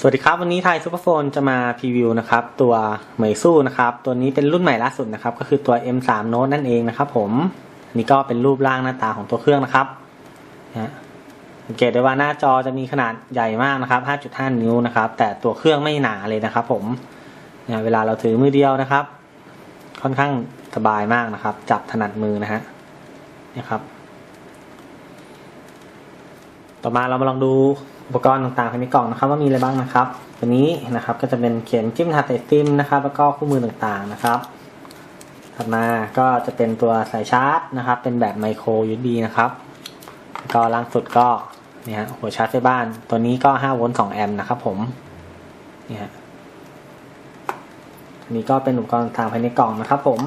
สวัสดีครับ วันนี้ไทยซูเปอร์โฟนจะมาพรีวิวนะครับ ตัวเหมยสู้นะครับ ตัวนี้เป็นรุ่นใหม่ล่าสุดนะครับ ก็คือตัว M3 Note นั่นเองนะครับผมนนี่ก็เป็นรูปร่างหน้าตาของตัวเครื่องนะครับนะฮะสังเกตได้ว่าหน้าจอจะมีขนาดใหญ่มากนะครับ 5.5 นิ้วนะครับ แต่ตัวเครื่องไม่หนาเลยนะครับ ผมเนี่ยเวลาเราถือมือเดียวนะครับ ค่อนข้างสบายมากนะครับ จับถนัดมือนะฮะนี่ครับ ต่อมาเรามาลองดู อุปกรณ์ต่างๆภายในกล่องนะครับว่ามีอะไรบ้างนะครับ ตัวนี้นะครับก็จะเป็นเขียนจิ้มทัดไอซิมนะครับแล้วก็คู่มือต่างๆนะครับถัดมาก็จะเป็นตัวสายชาร์จนะครับ เป็นแบบไมโคร USB นะครับก็ล่างสุดก็เนี่ยฮะหัวชาร์จไฟบ้าน ตัวนี้ก็5โวลต์2แอมป์นะครับผมเนี่ยฮะนนี้ก็เป็นอุปกรณ์ต่างๆภายในกล่องนะครับผม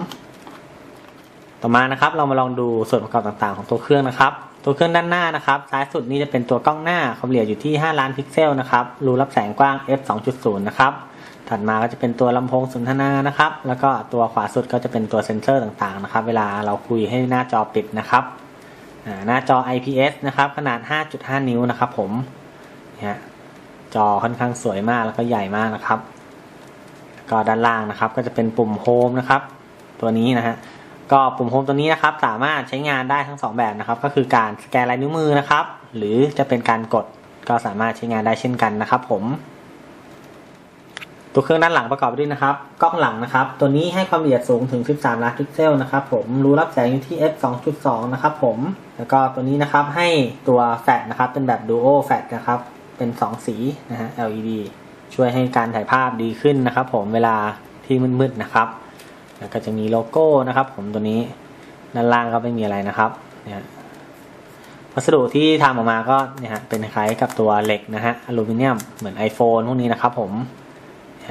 ต่อมานะครับเรามาลองดูส่วนประกอบต่างๆของตัวเครื่องนะครับ ตัวเครื่องด้านหน้านะครับ ซ้ายสุดนี่จะเป็นตัวกล้องหน้าความละเอียดอยู่ที่ 5 ล้านพิกเซลนะครับ รูรับแสงกว้าง f 2.0 นะครับ ถัดมาก็จะเป็นตัวลำโพงสนทนานะครับ แล้วก็ตัวขวาสุดก็จะเป็นตัวเซ็นเซอร์ต่างๆนะครับ เวลาเราคุยให้หน้าจอปิดนะครับ หน้าจอ IPS นะครับ ขนาด 5.5 นิ้วนะครับ ผมเนี่ยจอค่อนข้างสวยมากแล้วก็ใหญ่มากนะครับ ก็ด้านล่างนะครับ ก็จะเป็นปุ่มโฮมนะครับ ตัวนี้นะฮะ ก็ปุ่มโฮมตัวนี้นะครับสามารถใช้งานได้ทั้งสองแบบนะครับ ก็คือการสแกนลายนิ้วมือนะครับ หรือจะเป็นการกดก็สามารถใช้งานได้เช่นกันนะครับ ผม ตัวเครื่องด้านหลังประกอบไปด้วยนะครับกล้องหลังนะครับ ตัวนี้ให้ความละเอียดสูงถึง 13 ล้านพิกเซลนะครับ ผมรูรับแสงอยู่ที่ f 2.2 นะครับ ผม แล้วก็ตัวนี้นะครับให้ตัวแฟลชนะครับ เป็นแบบ duo แฟลชนะครับ เป็น 2 สีนะฮะ LED ช่วยให้การถ่ายภาพดีขึ้นนะครับ ผมเวลาที่มืดๆนะครับ แล้วก็จะมีโลโก้นะครับ ผมตัวนี้ด้านล่างก็ไม่มีอะไรนะครับเนี่ยวัสดุที่ทำออกมาก็เนี่ยฮะเป็นคล้ายกับตัวเหล็กนะฮะอลูมิเนียมเหมือน iPhone พวกนี้นะครับผม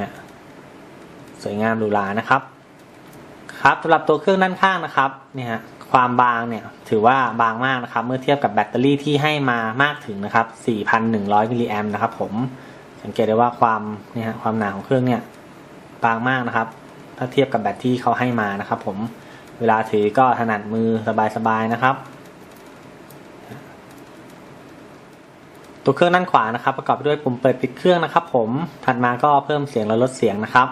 ฮะสวยงามหรูหรานะครับครับสำหรับตัวเครื่องด้านข้างนะครับเนี่ยฮะความบางเนี่ยถือว่าบางมากนะครับ เมื่อเทียบกับแบตเตอรี่ที่ให้มามากถึงนะครับ 4,100 มิลลิแอมนะครับผมสังเกตได้ว่าความเนี่ยฮะความหนาของเครื่องเนี่ยบางมากนะครับ ถ้าเทียบกับแบตที่เขาให้มานะครับ ผมเวลาถือก็ถนัดมือสบายๆนะครับ ตัวเครื่องด้านขวานะครับ ประกอบด้วยปุ่มเปิดปิดเครื่องนะครับ ผมถัดมาก็เพิ่มเสียงและลดเสียงนะครับ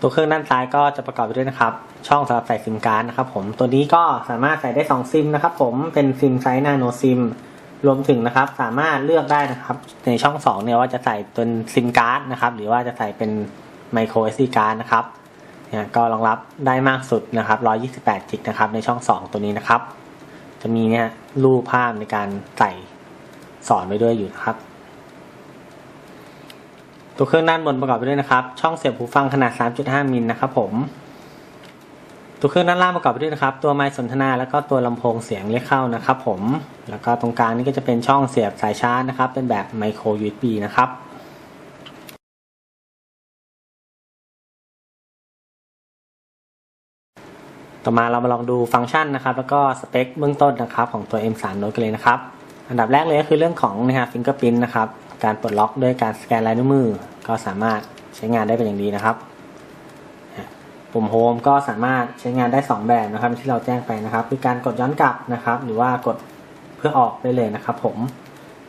ตัวเครื่องด้านซ้ายก็จะประกอบไปด้วยนะครับ ช่องสำหรับใส่ซิมการ์ดนะครับ ผมตัวนี้ก็สามารถใส่ได้2ซิมนะครับ ผมเป็นซิมไซส์นาโนซิมรวมถึงนะครับสามารถเลือกได้นะครับ ในช่อง2เนี่ยว่าจะใส่เป็นซิมการ์ดนะครับ หรือว่าจะใส่เป็น ไมโคร SD การ์ดนะครับเนี่ยก็รองรับได้มากสุดนะครับ128จิกนะครับในช่อง 2 ตัวนี้นะครับ จะมีเนี่ยรูปภาพในการใส่สอนไว้ด้วยอยู่นะครับ ตัวเครื่องด้านบนประกอบไปด้วยนะครับ ช่องเสียบหูฟังขนาด 3.5 มิลนะครับผม ตัวเครื่องด้านล่างประกอบไปด้วยนะครับ ตัวไมค์สนทนาแล้วก็ตัวลำโพงเสียงเรียกเข้านะครับ ผม แล้วก็ตรงกลางนี่ก็จะเป็นช่องเสียบสายชาร์จนะครับ เป็นแบบไมโคร USB นะครับ ต่อมาเรามาลองดูฟังก์ชันนะครับ แล้วก็สเปคเบื้องต้นนะครับของตัว M3 Note กันเลยนะครับ อันดับแรกเลยก็คือเรื่องของนะฮะฟิงเกอร์พินนะครับ การปลดล็อกด้วยการสแกนลายนิ้วมือ ก็สามารถใช้งานได้เป็นอย่างดีนะครับ ปุ่มโฮมก็สามารถใช้งานได้ 2 แบบนะครับที่เราแจ้งไปนะครับ คือการกดย้อนกลับนะครับ หรือว่ากดเพื่อออกได้เลยนะครับ ผม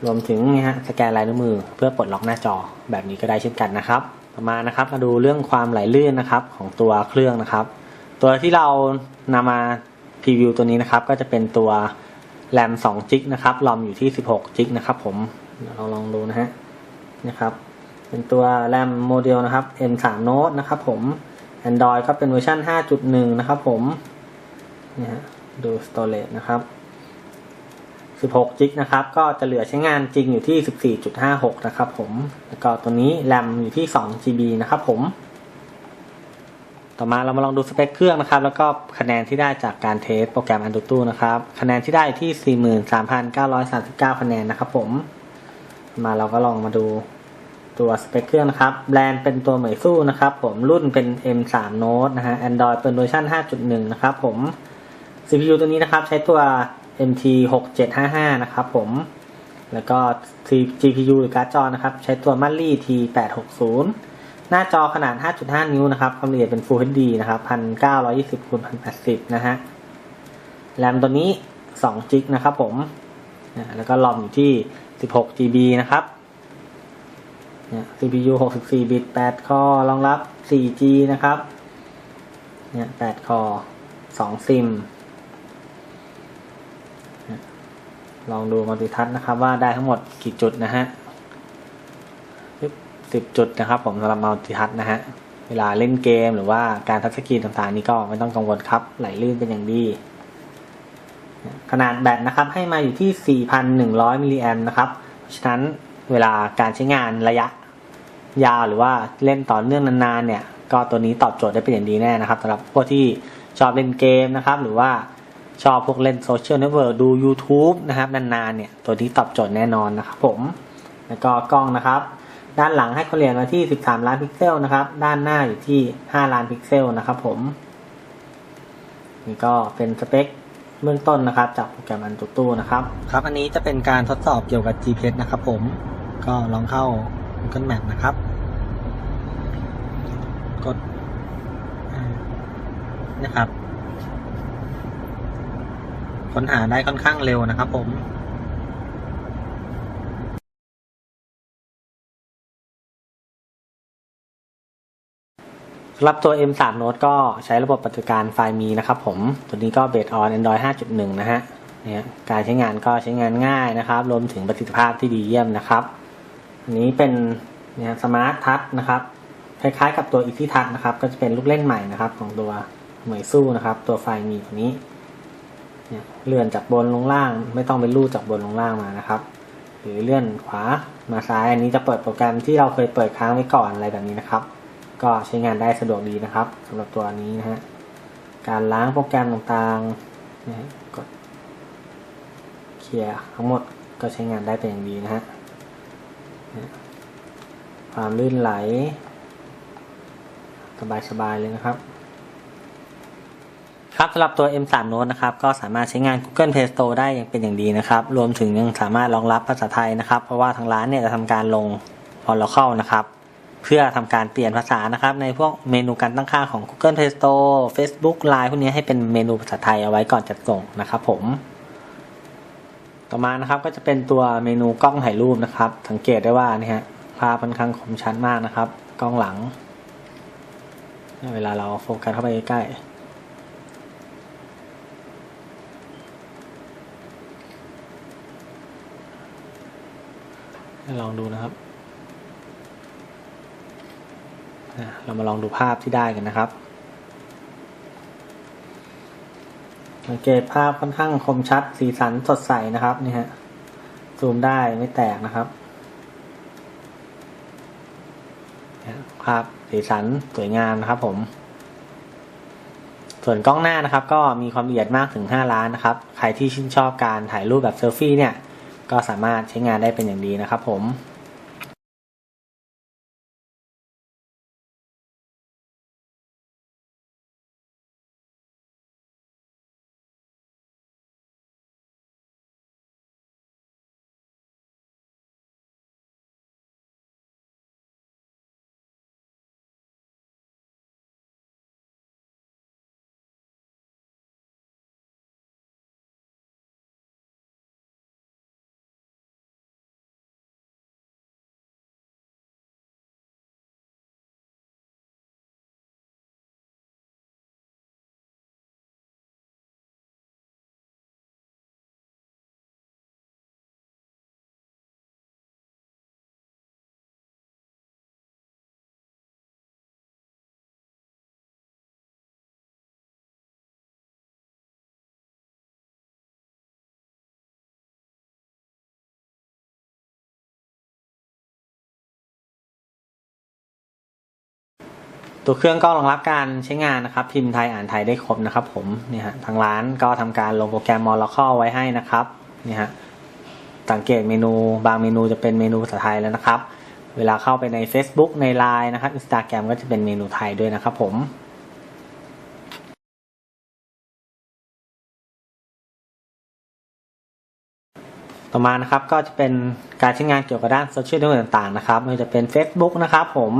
รวมถึงนี่ฮะสแกนลายนิ้วมือ เพื่อปลดล็อกหน้าจอแบบนี้ก็ได้เช่นกันนะครับ ต่อมานะครับมาดูเรื่องความไหลลื่นนะครับของตัวเครื่องนะครับ ตัวที่เรานำมาพรีวิวตัวนี้นะครับ ก็จะเป็นตัวแรม2จิกนะครับรอมอยู่ที่ 16จิกนะครับผมเราลองดูนะฮะนะครับ เป็นตัวแรมโมเดลนะครับ M3 Note นะครับผม Android ก็เป็นเวอร์ชัน5.1 นะครับผมนี่ฮะดู storage นะครับ16จิกนะครับ ก็จะเหลือใช้งานจริงอยู่ที่ 14.56 นะครับผม แล้วก็ตัวนี้แรมอยู่ที่ 2 GB นะครับผม ต่อมาเรามาลองดูสเปคเครื่องนะครับ แล้วก็คะแนนที่ได้จากการเทสโปรแกรม AnTuTu นะครับ คะแนนที่ได้ที่ 43,939 คะแนนนะครับผม มาเราก็ลองมาดูตัวสเปคเครื่องนะครับ แบรนด์เป็นตัวเหมยสู้นะครับ ผม รุ่นเป็น M3 Note นะฮะ Android เป็นเวอร์ชัน5.1 นะครับผม CPU ตัวนี้นะครับใช้ตัว MT 6755นะครับผม แล้วก็ GPU หรือการ์ดจอนะครับ ใช้ตัวมัลลี่ T860 หน้าจอขนาด 5.5 นิ้วนะครับ ความละเอียดเป็น Full HD นะครับ1920คูณ1080 นะฮะ แรมตัวนี้2 g ิกนะครับผม แล้วก็รอมอยู่ที่ 16 GB นะครับ CPU 64 บิต 8 คอร์รองรับ 4G นะครับ เนี่ย 8 คอร์2ซิม ลองดูมัลติทัชนะครับว่าได้ทั้งหมดกี่จุดนะฮะ สิบจุดนะครับผมสำหรับมัลติทัชนะฮะ เวลาเล่นเกมหรือว่าการทัชสกรีนต่างๆ นี้ก็ไม่ต้องกังวลครับ ไหลลื่นเป็นอย่างดี ขนาดแบตนะครับให้มาอยู่ที่ 4,100 มิลลิแอมนะครับฉะนั้นเวลาการใช้งานระยะยาวหรือว่าเล่นต่อเนื่องนานๆเนี่ย ก็ตัวนี้ตอบโจทย์ได้เป็นอย่างดีแน่นะครับสำหรับพวกที่ชอบเล่นเกมนะครับ หรือว่าชอบพวกเล่นโซเชียลเน็ตเวิร์กดู YouTube นะครับ นานๆเนี่ย ตัวนี้ตอบโจทย์แน่นอนนะครับผม แล้วก็กล้องนะครับ ด้านหลังให้เขาเรียนมาที่ 13 ล้านพิกเซลนะครับ ด้านหน้าอยู่ที่ 5 ล้านพิกเซลนะครับผมนี่ก็เป็นสเปคเบื้องต้นนะครับ จากโปรแกรมอันตุตู้นะครับ ครับ อันนี้จะเป็นการทดสอบเกี่ยวกับ GPS นะครับผมก็ลองเข้า Google Map นะครับ กดนะครับ ค้นหาได้ค่อนข้างเร็วนะครับผม สำหรับตัว M3 Note ก็ใช้ระบบปฏิบัติการไฟล์มีนะครับผมตัวนี้ก็เบสออน Android 5.1 นะฮะเนี่ยการใช้งานก็ใช้งานง่ายนะครับ รวมถึงประสิทธิภาพที่ดีเยี่ยมนะครับ อันนี้เป็นเนี่ยสมาร์ททัชนะครับคล้ายๆกับตัว Easy Touch นะครับ ก็จะเป็นลูกเล่นใหม่นะครับ ของตัวเหมยสู้นะครับ ตัวไฟมีตัวนี้เนี่ยเลื่อนจากบนลงล่าง ไม่ต้องไปลู่จากบนลงล่างมานะครับ หรือเลื่อนขวามาซ้ายอันนี้จะเปิดโปรแกรมที่เราเคยเปิดค้างไว้ก่อนอะไรแบบนี้นะครับ ก็ใช้งานได้สะดวกดีนะครับสำหรับตัวนี้นะฮะการล้างโปรแกรมต่างๆนะฮะกดเคลียร์ทั้งหมดก็ใช้งานได้เป็นอย่างดีนะฮะความลื่นไหล สบายๆเลยนะครับ ครับสำหรับตัว M3 Note นะครับ ก็สามารถใช้งาน Google Play Store ได้อย่างเป็นอย่างดีนะครับ รวมถึงยังสามารถรองรับภาษาไทยนะครับ เพราะว่าทางร้านเนี่ยจะทำการลง Oracle นะครับ เพื่อทำการเปลี่ยนภาษานะครับ ในพวกเมนูการตั้งค่าของ Google Play Store Facebook Line พวกนี้ให้เป็นเมนูภาษาไทยเอาไว้ก่อนจัดส่งนะครับผม ต่อมานะครับก็จะเป็นตัวเมนูกล้องถ่ายรูปนะครับ สังเกตได้ว่านี่ฮะภาพค่อนข้างคมชัดมากนะครับ กล้องหลัง เวลาเราโฟกัสเข้าไปใกล้ลองดูนะครับ อะ เรามาลองดูภาพที่ได้กันนะครับสังเกตภาพค่อนข้างคมชัด สีสันสดใสนะครับนี่ฮะซูมได้ไม่แตกนะครับ ภาพสีสันสวยงามนะครับผม ส่วนกล้องหน้านะครับ ก็มีความละเอียดมากถึง 5 ล้านนะครับ ใครที่ชื่นชอบการถ่ายรูปแบบเซลฟี่เนี่ย ก็สามารถใช้งานได้เป็นอย่างดีนะครับผม ตัวเครื่องก็รองรับการใช้งานนะครับ พิมพ์ไทยอ่านไทยได้ครบนะครับ ผมนี่ฮะทางร้านก็ทำการลงโปรแกรม Oracle ไว้ให้นะครับนี่ฮะสังเกตเมนูบางเมนูจะเป็นเมนูภาษาไทยแล้วนะครับ เวลาเข้าไปใน Facebook ใน Line นะครับ Instagram ก็จะเป็นเมนูไทยด้วยนะครับผมต่อมานะครับก็จะเป็นการใช้งานเกี่ยวกับด้านโซเชียลเน็ตเวิร์กต่างๆนะครับไม่ว่าจะเป็น Facebook นะครับผม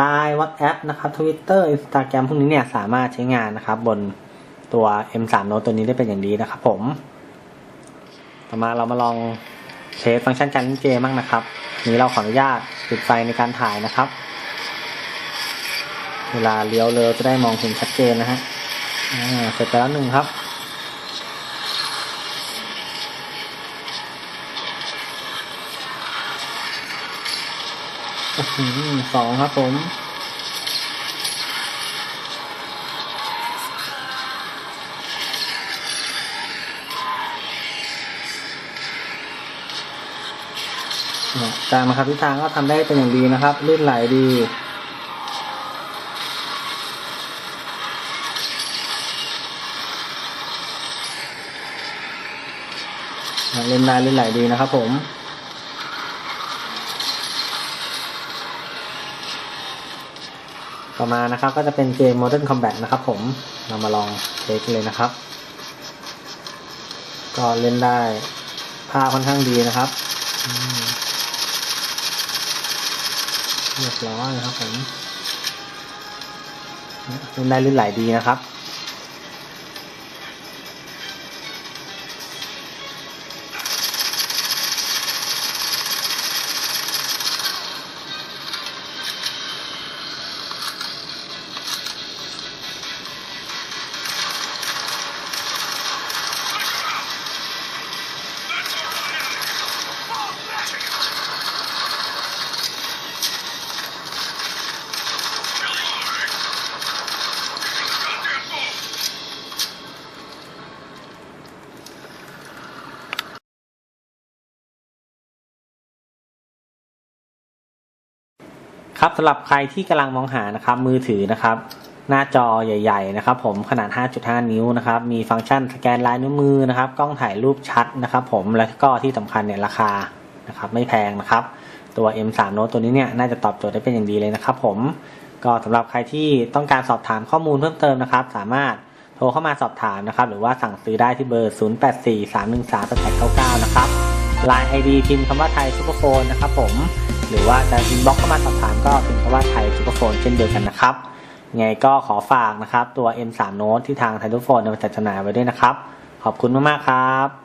Line WhatsApp นะครับ Twitter Instagram พวกนี้เนี่ยสามารถใช้งานนะครับ บนตัว M3 Note ตัวนี้ได้เป็นอย่างดีนะครับผม ต่อมาเรามาลองเทสฟังก์ชันการเล่นเกมบ้างนะครับ นี้เราขออนุญาตปิดไฟในการถ่ายนะครับ เวลาเลี้ยวเลยจะได้มองเห็นชัดเจนนะฮะอ่าเสร็จไปแล้วหนึ่งครับ สองครับผมเนี่ยการบังคับทิศทางก็ทำได้เป็นอย่างดีนะครับลื่นไหลดี เล่นได้ลื่นไหลดีนะครับผม ต่อมานะครับก็จะเป็นเกม Modern Combat นะครับผมเรามาลองเทสกันเลยนะครับ ก็เล่นได้ภาพค่อนข้างดีนะครับเรียบร้อยนะครับผมเล่นได้ลื่นไหลดีนะครับ ครับสำหรับใครที่กำลังมองหานะครับมือถือนะครับหน้าจอใหญ่ๆนะครับผมขนาด 5.5 นิ้วนะครับมีฟังก์ชันสแกนลายนิ้วมือนะครับกล้องถ่ายรูปชัดนะครับผมแล้วก็ที่สำคัญเนี่ยราคานะครับไม่แพงนะครับ ตัว M3 Note ตัวนี้เนี่ยน่าจะตอบโจทย์ได้เป็นอย่างดีเลยนะครับผมก็สำหรับใครที่ต้องการสอบถามข้อมูลเพิ่มเติมนะครับ สามารถโทรเข้ามาสอบถามนะครับ หรือว่าสั่งซื้อได้ที่เบอร์ 0843138899 นะครับ Line ID พิมพ์คำว่าไทยซูเปอร์โฟนนะครับผม หรือว่าจะอินบ็อกเข้ามาสอบถามก็พิมพ์คำว่าไทยซูเปอร์โฟนเช่นเดียวกันนะครับยังไงก็ขอฝากนะครับตัว M3 Note ที่ทางไทยซูเปอร์โฟนนำมาจัดจำหน่ายไว้ด้วยนะครับ ขอบคุณมากๆครับ